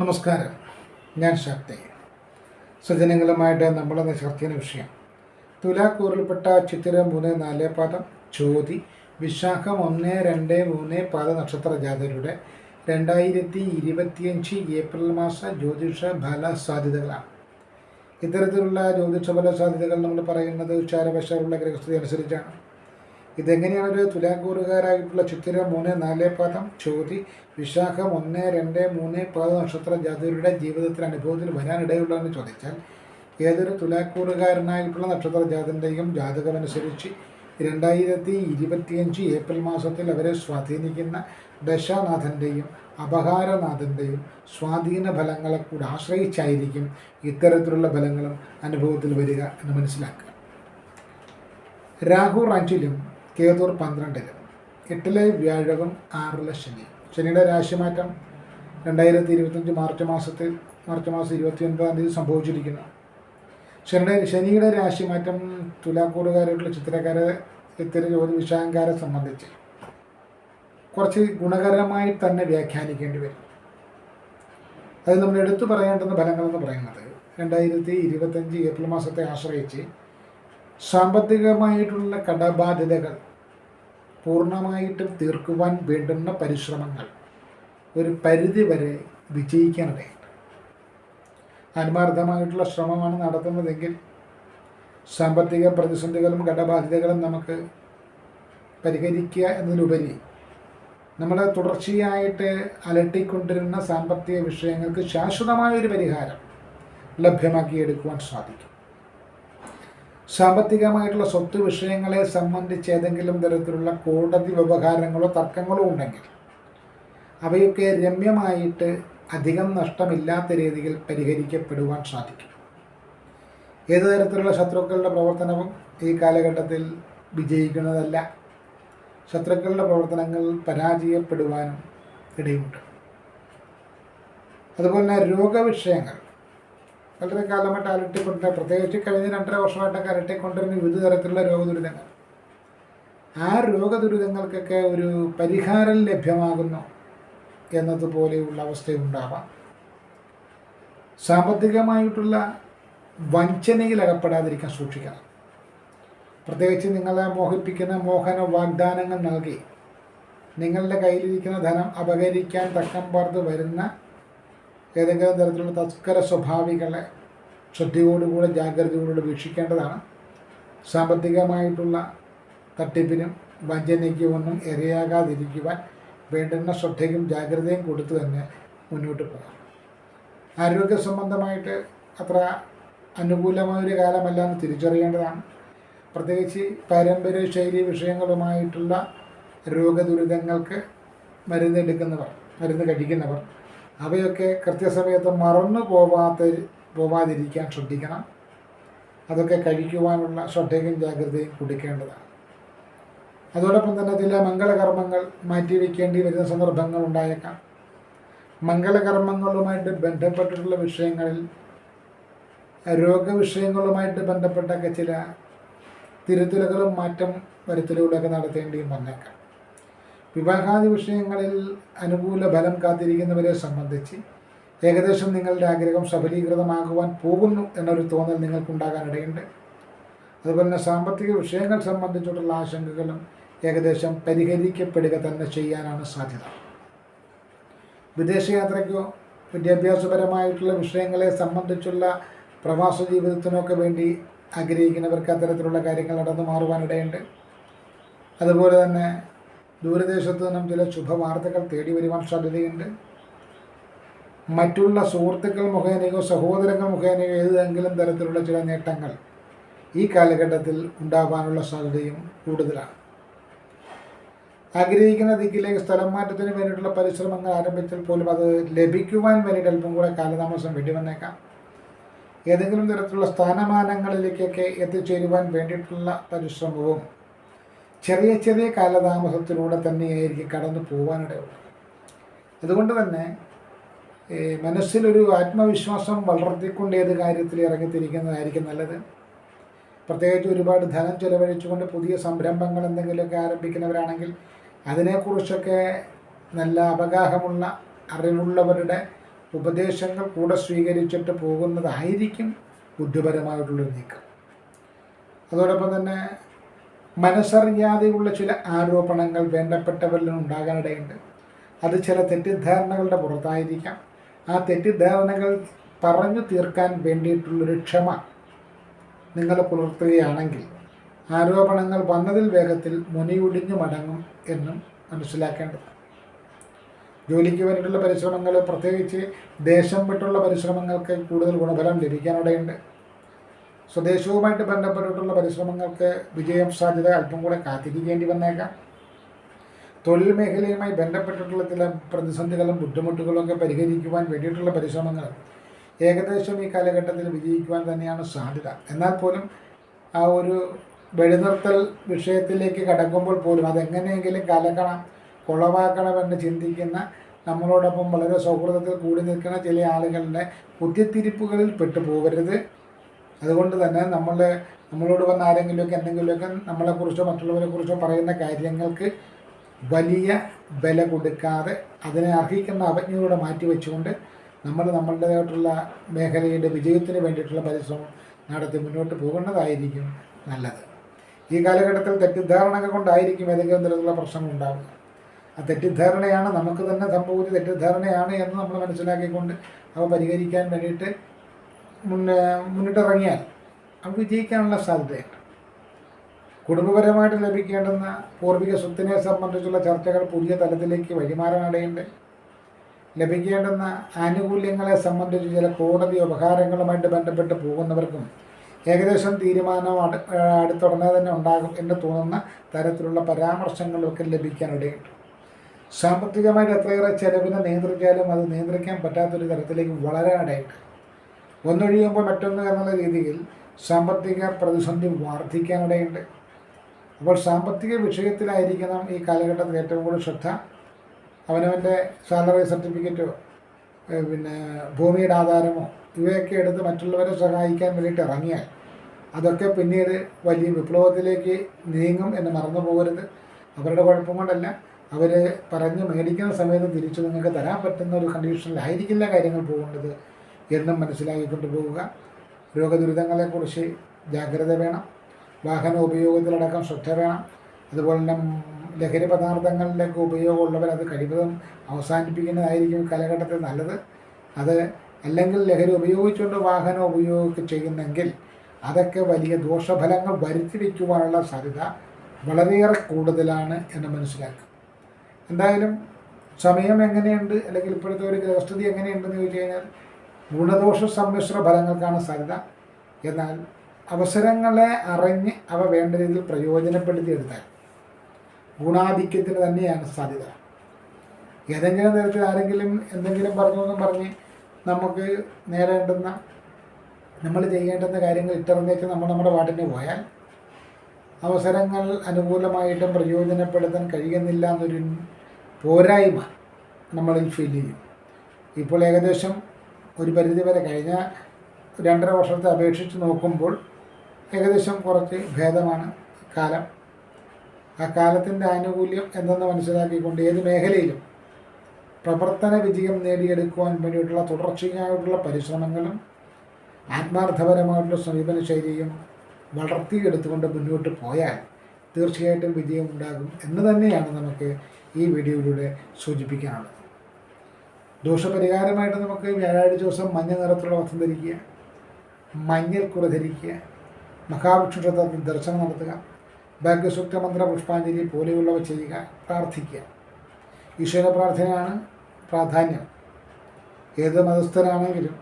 നമസ്കാരം. ഞാൻ ശക്തി. സജ്ജനങ്ങളുമായിട്ട് നമ്മളെന്ന ചർച്ച ചെയ്യുന്ന വിഷയം. തുലാക്കൂറിൽപ്പെട്ട ചിത്തിര മൂന്ന് നാല് പാദം ചോതി വിശാഖം ഒന്ന് രണ്ട് മൂന്ന് പാദ നക്ഷത്ര ജാതരുടെ രണ്ടായിരത്തി ഇരുപത്തിയഞ്ച് ഏപ്രിൽ മാസ ജ്യോതിഷ ഫല സാധ്യതകളാണ്. ഇത്തരത്തിലുള്ള ജ്യോതിഷ ഫല സാധ്യതകൾ നമ്മൾ പറയുന്നത് ഉച്ചാരവശാലുള്ള ഗ്രഹസ്ഥിതി അനുസരിച്ചാണ്. ഇതെങ്ങനെയാണ് ഒരു തുലാക്കൂറുകാരായിട്ടുള്ള ചിത്തിര മൂന്ന് നാല് പാദം ചോതി വിശാഖം ഒന്ന് രണ്ട് മൂന്ന് പാദ നക്ഷത്ര ജാതകരുടെ ജീവിതത്തിൽ അനുഭവത്തിൽ വരാനിടയുള്ളതെന്ന് ചോദിച്ചാൽ ഏതൊരു തുലാക്കൂറുകാരനായിട്ടുള്ള നക്ഷത്ര ജാതിന്റെയും ജാതകമനുസരിച്ച് രണ്ടായിരത്തി ഇരുപത്തിയഞ്ച് ഏപ്രിൽ മാസത്തിൽ അവരെ സ്വാധീനിക്കുന്ന ദശാനാഥന്റെയും അപഹാരനാഥന്റെയും സ്വാധീന ഫലങ്ങളെ കൂടെ ആശ്രയിച്ചായിരിക്കും ഇത്തരത്തിലുള്ള ഫലങ്ങളും അനുഭവത്തിൽ വരിക എന്ന് മനസ്സിലാക്കുക. രാഹു അഞ്ചിലും കേതൂർ പന്ത്രണ്ടിലും. എട്ടിലെ വ്യാഴവും ആറിലെ ശനി. ശനിയുടെ രാശിമാറ്റം രണ്ടായിരത്തി ഇരുപത്തഞ്ച് മാർച്ച് മാസത്തിൽ മാർച്ച് മാസം ഇരുപത്തി ഒൻപതാം തീയതി സംഭവിച്ചിരിക്കുന്നു. ശനിയുടെ ശനിയുടെ രാശിമാറ്റം തുലാക്കൂറുകാരായിട്ടുള്ള ചിത്രക്കാരെ ചിത്ര ജോലി വിഷാങ്കാരെ സംബന്ധിച്ച് കുറച്ച് ഗുണകരമായി തന്നെ വ്യാഖ്യാനിക്കേണ്ടി വരും. അത് നമ്മൾ എടുത്തു പറയേണ്ടുന്ന ഫലങ്ങളെന്ന് പറയുന്നത് രണ്ടായിരത്തി ഇരുപത്തഞ്ച് ഏപ്രിൽ മാസത്തെ ആശ്രയിച്ച് സാമ്പത്തികമായിട്ടുള്ള കടബാധ്യതകൾ പൂർണമായിട്ടും തീർക്കുവാൻ വേണ്ടുന്ന പരിശ്രമങ്ങൾ ഒരു പരിധി വരെ വിജയിക്കാനിടയുണ്ട്. ആത്മാർത്ഥമായിട്ടുള്ള ശ്രമമാണ് നടത്തുന്നതെങ്കിൽ സാമ്പത്തിക പ്രതിസന്ധികളും കടബാധ്യതകളും നമുക്ക് പരിഹരിക്കുക എന്നതിലുപരി നമ്മൾ തുടർച്ചയായിട്ട് അലട്ടിക്കൊണ്ടിരുന്ന സാമ്പത്തിക വിഷയങ്ങൾക്ക് ശാശ്വതമായ ഒരു പരിഹാരം ലഭ്യമാക്കിയെടുക്കുവാൻ സാധിക്കും. സാമ്പത്തികമായിട്ടുള്ള സ്വത്ത് വിഷയങ്ങളെ സംബന്ധിച്ച് ഏതെങ്കിലും തരത്തിലുള്ള കോടതി വ്യവഹാരങ്ങളോ തർക്കങ്ങളോ ഉണ്ടെങ്കിൽ അവയൊക്കെ രമ്യമായിട്ട് അധികം നഷ്ടമില്ലാത്ത രീതിയിൽ പരിഹരിക്കപ്പെടുവാൻ സാധിക്കും. ഏത് തരത്തിലുള്ള ശത്രുക്കളുടെ പ്രവർത്തനവും ഈ കാലഘട്ടത്തിൽ വിജയിക്കുന്നതല്ല. ശത്രുക്കളുടെ പ്രവർത്തനങ്ങൾ പരാജയപ്പെടുവാനും ഇടയുണ്ട്. അതുപോലെ തന്നെ രോഗവിഷയങ്ങൾ. വളരെ കാലമായിട്ട് അലട്ടിക്കൊണ്ടിരുന്ന പ്രത്യേകിച്ച് കഴിഞ്ഞ രണ്ടര വർഷമായിട്ടൊക്കെ അലട്ടിക്കൊണ്ടിരുന്ന വിവിധ തരത്തിലുള്ള രോഗദുരിതങ്ങൾ. ആ രോഗദുരിതങ്ങൾക്കൊക്കെ ഒരു പരിഹാരം ലഭ്യമാകുന്നു എന്നതുപോലെയുള്ള അവസ്ഥയുണ്ടാവാം സാമ്പത്തികമായിട്ടുള്ള വഞ്ചനയിൽ അകപ്പെടാതിരിക്കാൻ സൂക്ഷിക്കണം. പ്രത്യേകിച്ച് നിങ്ങളെ മോഹിപ്പിക്കുന്ന മോഹന വാഗ്ദാനങ്ങൾ നൽകി നിങ്ങളുടെ കയ്യിലിരിക്കുന്ന ധനം അപകരിക്കാൻ തക്കം പാർത്ത് വരുന്ന ഏതെങ്കിലും തരത്തിലുള്ള തസ്കര സ്വഭാവികളെ ശ്രദ്ധയോടുകൂടെ ജാഗ്രതയോടുകൂടെ വീക്ഷിക്കേണ്ടതാണ്. സാമ്പത്തികമായിട്ടുള്ള തട്ടിപ്പിനും വഞ്ചനയ്ക്കും ഒന്നും ഇരയാകാതിരിക്കുവാൻ വേണ്ടുന്ന ശ്രദ്ധയും ജാഗ്രതയും കൊടുത്തു തന്നെ മുന്നോട്ട് പോകാം. ആരോഗ്യ സംബന്ധമായിട്ട് അത്ര അനുകൂലമായൊരു കാലമല്ല എന്ന് തിരിച്ചറിയേണ്ടതാണ്. പ്രത്യേകിച്ച് പാരമ്പര്യ ശൈലി വിഷയങ്ങളുമായിട്ടുള്ള രോഗദുരിതങ്ങൾക്ക് മരുന്നെടുക്കുന്നവർ മരുന്ന് കഴിക്കുന്നവർ അവയൊക്കെ കൃത്യസമയത്ത് മറന്നു പോവാത്ത പോവാതിരിക്കാൻ ശ്രദ്ധിക്കണം. അതൊക്കെ കഴിക്കുവാനുള്ള ശ്രദ്ധയും ജാഗ്രതയും കൊടുക്കേണ്ടതാണ് അതോടൊപ്പം തന്നെ ചില മംഗളകർമ്മങ്ങൾ മാറ്റിവെക്കേണ്ടി വരുന്ന സന്ദർഭങ്ങൾ ഉണ്ടായേക്കാം. മംഗളകർമ്മങ്ങളുമായിട്ട് ബന്ധപ്പെട്ടിട്ടുള്ള വിഷയങ്ങളിൽ രോഗവിഷയങ്ങളുമായിട്ട് ബന്ധപ്പെട്ടൊക്കെ ചില തിരുത്തലുകളും മാറ്റം വരുത്തലുകളൊക്കെ നടത്തേണ്ടിയും വന്നേക്കാം. വിവാഹാദി വിഷയങ്ങളിൽ അനുകൂല ബലം കാത്തിരിക്കുന്നവരെ സംബന്ധിച്ച് ഏകദേശം നിങ്ങളുടെ ആഗ്രഹം സഫലീകൃതമാകുവാൻ പോകുന്നു എന്നൊരു തോന്നൽ നിങ്ങൾക്കുണ്ടാകാനിടയുണ്ട് അതുപോലെ തന്നെ സാമ്പത്തിക വിഷയങ്ങൾ സംബന്ധിച്ചിട്ടുള്ള ആശങ്കകളും ഏകദേശം പരിഹരിക്കപ്പെടുക തന്നെ ചെയ്യാനാണ് സാധ്യത. വിദേശയാത്രയ്ക്കോ വിദ്യാഭ്യാസപരമായിട്ടുള്ള വിഷയങ്ങളെ സംബന്ധിച്ചുള്ള പ്രവാസ ജീവിതത്തിനൊക്കെ വേണ്ടി ആഗ്രഹിക്കുന്നവർക്ക് അത്തരത്തിലുള്ള കാര്യങ്ങൾ നടന്നു മാറുവാനിടയുണ്ട് അതുപോലെ തന്നെ ദൂരദേശത്ത് നിന്നും ചില ശുഭവാർത്തകൾ തേടി വരുവാൻ സാധ്യതയുണ്ട്. മറ്റുള്ള സുഹൃത്തുക്കൾ മുഖേനയോ സഹോദരങ്ങൾ മുഖേനയോ ഏതെങ്കിലും തരത്തിലുള്ള ചില നേട്ടങ്ങൾ ഈ കാലഘട്ടത്തിൽ ഉണ്ടാകാനുള്ള സാധ്യതയും കൂടുതലാണ്. ആഗ്രഹിക്കുന്ന ദിക്കിലേക്ക് സ്ഥലം മാറ്റത്തിന് വേണ്ടിയിട്ടുള്ള പരിശ്രമങ്ങൾ ആരംഭിച്ചാൽ പോലും അത് ലഭിക്കുവാൻ വേണ്ടിയിട്ട് അല്പം കൂടെ കാലതാമസം വേണ്ടി വന്നേക്കാം. ഏതെങ്കിലും തരത്തിലുള്ള സ്ഥാനമാനങ്ങളിലേക്കൊക്കെ എത്തിച്ചേരുവാൻ വേണ്ടിയിട്ടുള്ള പരിശ്രമവും ചെറിയ ചെറിയ കാലതാമസത്തിലൂടെ തന്നെയായിരിക്കും കടന്നു പോകാനിടയുള്ളത് അതുകൊണ്ട് തന്നെ മനസ്സിലൊരു ആത്മവിശ്വാസം വളർത്തിക്കൊണ്ട് ഏത് കാര്യത്തിൽ ഇറങ്ങിത്തിരിക്കുന്നതായിരിക്കും നല്ലത്. പ്രത്യേകിച്ച് ഒരുപാട് ധനം ചെലവഴിച്ചുകൊണ്ട് പുതിയ സംരംഭങ്ങൾ എന്തെങ്കിലുമൊക്കെ ആരംഭിക്കുന്നവരാണെങ്കിൽ അതിനെക്കുറിച്ചൊക്കെ നല്ല അവഗാഹമുള്ള അറിവുള്ളവരുടെ ഉപദേശങ്ങൾ കൂടെ സ്വീകരിച്ചിട്ട് പോകുന്നതായിരിക്കും ബുദ്ധിപരമായിട്ടുള്ളൊരു നീക്കം. അതോടൊപ്പം തന്നെ മനസ്സറിയാതെയുള്ള ചില ആരോപണങ്ങൾ വേണ്ടപ്പെട്ടവരിൽ ഉണ്ടാകാനിടയുണ്ട്. അത് ചില തെറ്റിദ്ധാരണകളുടെ പുറത്തായിരിക്കാം. ആ തെറ്റിദ്ധാരണകൾ പറഞ്ഞു തീർക്കാൻ വേണ്ടിയിട്ടുള്ളൊരു ക്ഷമ നിങ്ങൾ പുലർത്തുകയാണെങ്കിൽ ആരോപണങ്ങൾ വന്നതിൽ വേഗത്തിൽ മുനിയൊടിഞ്ഞു മടങ്ങും എന്നും മനസ്സിലാക്കേണ്ടത്. ജോലിക്ക് വേണ്ടിയിട്ടുള്ള പരിശ്രമങ്ങൾ പ്രത്യേകിച്ച് ദേശം വിട്ടുള്ള പരിശ്രമങ്ങൾക്ക് കൂടുതൽ ഗുണഫലം ലഭിക്കാനിടയുണ്ട്. സ്വദേശവുമായിട്ട് ബന്ധപ്പെട്ടിട്ടുള്ള പരിശ്രമങ്ങൾക്ക് വിജയം സാധ്യത അല്പം കൂടെ കാത്തിരിക്കേണ്ടി വന്നേക്കാം. തൊഴിൽ മേഖലയുമായി ബന്ധപ്പെട്ടിട്ടുള്ള ചില പ്രതിസന്ധികളും ബുദ്ധിമുട്ടുകളും ഒക്കെ പരിഹരിക്കുവാൻ വേണ്ടിയിട്ടുള്ള പരിശ്രമങ്ങൾ ഏകദേശം ഈ കാലഘട്ടത്തിൽ വിജയിക്കുവാൻ തന്നെയാണ് സാധ്യത. എന്നാൽ പോലും ആ ഒരു വെടിനിർത്തൽ വിഷയത്തിലേക്ക് കടക്കുമ്പോൾ പോലും അതെങ്ങനെയെങ്കിലും കലക്കണം കുളവാക്കണമെന്ന് ചിന്തിക്കുന്ന നമ്മളോടൊപ്പം വളരെ സൗഹൃദത്തിൽ കൂടി നിൽക്കുന്ന ചില ആളുകളുടെ കുത്തിത്തിരിപ്പുകളിൽ പെട്ടു പോകരുത് അതുകൊണ്ട് തന്നെ നമ്മളെ നമ്മളോട് വന്ന ആരെങ്കിലുമൊക്കെ എന്തെങ്കിലുമൊക്കെ നമ്മളെക്കുറിച്ചോ മറ്റുള്ളവരെക്കുറിച്ചോ പറയുന്ന കാര്യങ്ങൾക്ക് വലിയ വില കൊടുക്കാതെ അതിനെ അർഹിക്കുന്ന അവജ്ഞയോടെ മാറ്റിവെച്ചുകൊണ്ട് നമ്മൾ നമ്മളുടേതായിട്ടുള്ള മേഖലയുടെ വിജയത്തിന് വേണ്ടിയിട്ടുള്ള പരിശ്രമം നടത്തി മുന്നോട്ട് പോകുന്നതായിരിക്കും നല്ലത്. ഈ കാലഘട്ടത്തിൽ തെറ്റിദ്ധാരണകൾ കൊണ്ടായിരിക്കും ഏതെങ്കിലും തരത്തിലുള്ള പ്രശ്നങ്ങൾ ഉണ്ടാവുക. ആ തെറ്റിദ്ധാരണയാണ് നമുക്ക് തന്നെ സംഭവിച്ച തെറ്റിദ്ധാരണയാണ് എന്ന് നമ്മൾ മനസ്സിലാക്കിക്കൊണ്ട് അവ പരിഹരിക്കാൻ വേണ്ടിയിട്ട് മുന്നേ മുന്നിട്ടിറങ്ങിയാൽ അത് വിജയിക്കാനുള്ള സാധ്യതയുണ്ട്. കുടുംബപരമായിട്ട് ലഭിക്കേണ്ടുന്ന പൂർവിക സ്വത്തിനെ സംബന്ധിച്ചുള്ള ചർച്ചകൾ പുതിയ തലത്തിലേക്ക് വഴിമാറാനിടയുണ്ട് ലഭിക്കേണ്ടുന്ന ആനുകൂല്യങ്ങളെ സംബന്ധിച്ച് ചില കോടതി ഉപകാരങ്ങളുമായിട്ട് ബന്ധപ്പെട്ട് പോകുന്നവർക്കും ഏകദേശം തീരുമാനം അടു അടുത്തുടനെ തന്നെ ഉണ്ടാകും എന്ന് തോന്നുന്ന തരത്തിലുള്ള പരാമർശങ്ങളൊക്കെ ലഭിക്കാനിടയുണ്ട് സാമ്പത്തികമായിട്ട് എത്രയേറെ ചെലവിനെ നിയന്ത്രിച്ചാലും അത് നിയന്ത്രിക്കാൻ പറ്റാത്തൊരു തരത്തിലേക്ക് വളരാനിടയുണ്ട് ഒന്നൊഴിയുമ്പോൾ മറ്റൊന്ന് എന്നുള്ള രീതിയിൽ സാമ്പത്തിക പ്രതിസന്ധി വർദ്ധിക്കാനിടയുണ്ട്. അപ്പോൾ സാമ്പത്തിക വിഷയത്തിലായിരിക്കണം ഈ കാലഘട്ടത്തിൽ ഏറ്റവും കൂടുതൽ ശ്രദ്ധ. അവനവന്റെ സാലറി സർട്ടിഫിക്കറ്റോ പിന്നെ ഭൂമിയുടെ ആധാരമോ ഇവയൊക്കെ എടുത്ത് മറ്റുള്ളവരെ സഹായിക്കാൻ വേണ്ടിയിട്ട് ഇറങ്ങിയാൽ അതൊക്കെ പിന്നീട് വലിയ വിപ്ലവത്തിലേക്ക് നീങ്ങും എന്ന് മറന്നു പോകരുത്. അവരുടെ കുഴപ്പം കൊണ്ടല്ല. അവർ പറഞ്ഞ് മേടിക്കുന്ന സമയത്ത് തിരിച്ചു നിങ്ങൾക്ക് തരാൻ പറ്റുന്ന ഒരു കണ്ടീഷനിലായിരിക്കില്ല കാര്യങ്ങൾ പോകേണ്ടത്. എന്നും മനസ്സിലാക്കിക്കൊണ്ട് പോവുക. രോഗദുരിതങ്ങളെക്കുറിച്ച് ജാഗ്രത വേണം. വാഹന ഉപയോഗത്തിലടക്കം ശ്രദ്ധ വേണം. അതുപോലെ തന്നെ ലഹരി പദാർത്ഥങ്ങളിലൊക്കെ ഉപയോഗമുള്ളവർ അത് കഴിവതും അവസാനിപ്പിക്കുന്നതായിരിക്കും കാലഘട്ടത്തിൽ നല്ലത്. അത് അല്ലെങ്കിൽ ലഹരി ഉപയോഗിച്ചുകൊണ്ട് വാഹനം ഉപയോഗിക്കുക ചെയ്യുന്നെങ്കിൽ അതൊക്കെ വലിയ ദോഷഫലങ്ങൾ വരുത്തി വയ്ക്കുവാനുള്ള സാധ്യത വളരെയേറെ കൂടുതലാണ് എന്ന് മനസ്സിലാക്കുക. എന്തായാലും സമയം എങ്ങനെയുണ്ട്? അല്ലെങ്കിൽ ഇപ്പോഴത്തെ ഒരു ഗ്രഹസ്ഥിതി എങ്ങനെയുണ്ടെന്ന് ചോദിച്ചു കഴിഞ്ഞാൽ ഗുണദോഷ സമ്മിശ്ര ഫലങ്ങൾക്കാണ് സാധ്യത. എന്നാൽ അവസരങ്ങളെ അറിഞ്ഞ് അവ വേണ്ട രീതിയിൽ പ്രയോജനപ്പെടുത്തിയെടുത്താൽ ഗുണാധിക്യത്തിന് തന്നെയാണ് സാധ്യത. ഏതെങ്കിലും തരത്തിൽ ആരെങ്കിലും എന്തെങ്കിലും പറഞ്ഞു എന്നും പറഞ്ഞ് നമുക്ക് നേടേണ്ടുന്ന നമ്മൾ ചെയ്യേണ്ടുന്ന കാര്യങ്ങൾ ഇട്ടറിഞ്ഞേക്ക് നമ്മൾ നമ്മുടെ പാട്ടിന് പോയാൽ അവസരങ്ങൾ അനുകൂലമായിട്ടും പ്രയോജനപ്പെടുത്താൻ കഴിയുന്നില്ല എന്നൊരു പോരായ്മ നമ്മളിൽ ഫീൽ ചെയ്യും. ഇപ്പോൾ ഏകദേശം ഒരു പരിധിവരെ കഴിഞ്ഞ രണ്ടര വർഷത്തെ അപേക്ഷിച്ച് നോക്കുമ്പോൾ ഏകദേശം കുറച്ച് ഭേദമാണ് കാലം. ആ കാലത്തിന്റെ ആനുകൂല്യം എന്തെന്ന് മനസ്സിലാക്കിക്കൊണ്ട് ഏത് മേഖലയിലും പ്രവർത്തന വിജയം നേടിയെടുക്കുവാൻ വേണ്ടിയിട്ടുള്ള തുടർച്ചയായിട്ടുള്ള പരിശ്രമങ്ങളും ആത്മാർത്ഥപരമായിട്ടുള്ള സമീപന ശൈലിയും വളർത്തിയെടുത്തുകൊണ്ട് മുന്നോട്ട് പോയാൽ തീർച്ചയായിട്ടും വിജയം ഉണ്ടാകും എന്ന് തന്നെയാണ് നമുക്ക് ഈ വീഡിയോയിലൂടെ സൂചിപ്പിക്കാനുള്ളത്. ദോഷപരിഹാരമായിട്ട് നമുക്ക് വ്യാഴാഴ്ച ദിവസം മഞ്ഞ നിറത്തിലുള്ള വസ്ത്രം ധരിക്കുക മഞ്ഞൾ കുറ ധരിക്കുക മഹാവിഷ്ണുക്ഷേത്രത്തിൽ ദർശനം നടത്തുക ഭാഗ്യസൂക്തമന്ത്ര പുഷ്പാഞ്ജലി പോലെയുള്ളവ ചെയ്യുക പ്രാർത്ഥിക്കുക. ഈശ്വര പ്രാർത്ഥനയാണ് പ്രാധാന്യം. ഏത് മതസ്ഥനാണെങ്കിലും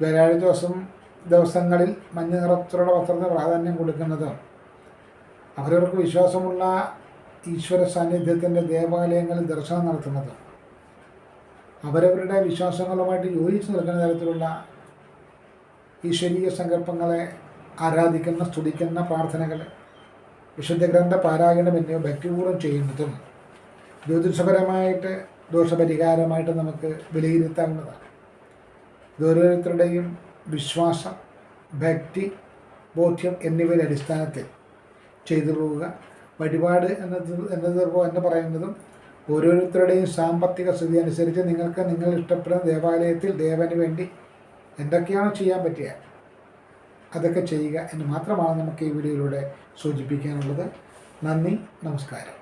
വ്യാഴാഴ്ച ദിവസം ദിവസങ്ങളിൽ മഞ്ഞ നിറത്തിലുള്ള വസ്ത്രത്തിന് പ്രാധാന്യം കൊടുക്കുന്നത് അവരവർക്ക് വിശ്വാസമുള്ള ഈശ്വര സാന്നിധ്യത്തിന്റെ ദേവാലയങ്ങളിൽ ദർശനം നടത്തുന്നത്. അവരവരുടെ വിശ്വാസങ്ങളുമായിട്ട് യോജിച്ച് നിൽക്കുന്ന തരത്തിലുള്ള ഈശ്വരീയ സങ്കല്പങ്ങളെ ആരാധിക്കുന്ന സ്തുതിക്കുന്ന പ്രാർത്ഥനകൾ വിശുദ്ധ ഗ്രന്ഥ പാരായണം എന്നിവ ഭക്തിപൂർവം ചെയ്യുന്നതും ജ്യോതിഷപരമായിട്ട് ദോഷപരിഹാരമായിട്ട് നമുക്ക് വിലയിരുത്താവുന്നതാണ്. ഇത് വിശ്വാസം ഭക്തി ബോധ്യം എന്നിവയുടെ അടിസ്ഥാനത്തിൽ ചെയ്തു പോവുക. വഴിപാട് എന്നത് എന്നത് എന്ന് പറയുന്നതും ഓരോരുത്തരുടെയും സാമ്പത്തിക സ്ഥിതി അനുസരിച്ച് നിങ്ങൾക്ക് നിങ്ങൾ ഇഷ്ടപ്പെടുന്ന ദേവാലയത്തിൽ ദേവന് വേണ്ടി എന്തൊക്കെയാണോ ചെയ്യാൻ പറ്റുക അതൊക്കെ ചെയ്യുക എന്ന് മാത്രമാണ് നമുക്ക് ഈ വീഡിയോയിലൂടെ സൂചിപ്പിക്കാനുള്ളത്. നന്ദി നമസ്കാരം.